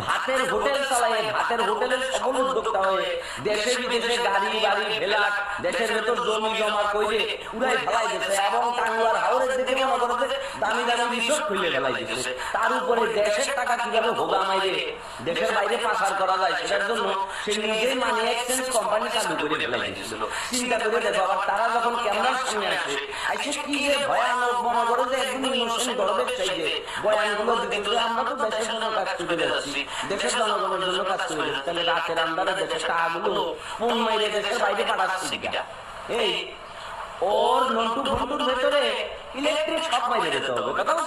ভাতের হোটেল চালায় ভাতের হোটেলের সকল উদ্যোক্তা হয়ে দেশে বিদেশে গাড়ি, বাড়ি ভেলাট দেশের ভেতর জমি জমা কইলে উড়াই ফেলাই দিচ্ছে এবং টাঙ্গুয়ার হাওড়ের দিকে মনে করেছে দামি দামি রিসোর্ট খুলে ফেলাই দিচ্ছে তার উপরে দেশের টাকা কীভাবে ভোগা মাইরে দেশের বাইরে পাচার করা যায় সেটার জন্য সে নিজেই মানি এক্সচেঞ্জ কোম্পানি চালু করে চিন্তা করে দেখো আবার তারা যখন ক্যামেরার সামনে আসে আইসে কি যে ভয়ানক মনে করে যে একদম ইমোশন গর্বের বয়ানগুলো দিতে আমরা তো দেশের জন্য কাজ করে যাচ্ছি। দেশের জনগণের জন্য কাজ করে যাচ্ছি। তাহলে রাতের আন্দারে দেশের টাকাগুলো মাইরে দেশের বাইরে পাঠাচ্ছি এই ওর নন্টু ফন্টুর ভেতরে ইলেকট্রিক শক মাইরে দিতে হবে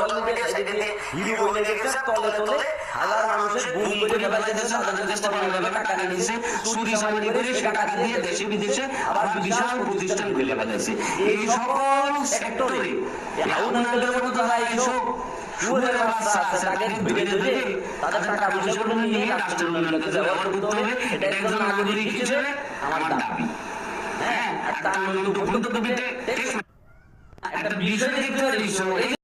তুলে এগুলো সোশ্যাল মিডিয়া সাইডে দিয়ে হিরো বলে গেছে তলে তলে হাজার মানুষের গুম করে ফেলাইছে সাধারণ ভাবে টাকা নিয়েছে চুরি চামারি করে সে টাকা দিয়ে দেশে বিদেশে আবার বিশাল প্রতিষ্ঠান খুলে ফেলেছে। এই সকল সেক্টরে হাউন মতো যারা এইসব সুরের বাচ্চা আছে তাকে ধরে ধরে তাদের টাকা পয়সাগুলো নিয়ে রাষ্ট্রের উন্নয়নে ব্যবহার করতে হবে এটা একজন নাগরিক হিসেবে আমার দাবি। হ্যাঁ আর তার মধ্যে একটা বিষয় দেখতে পারি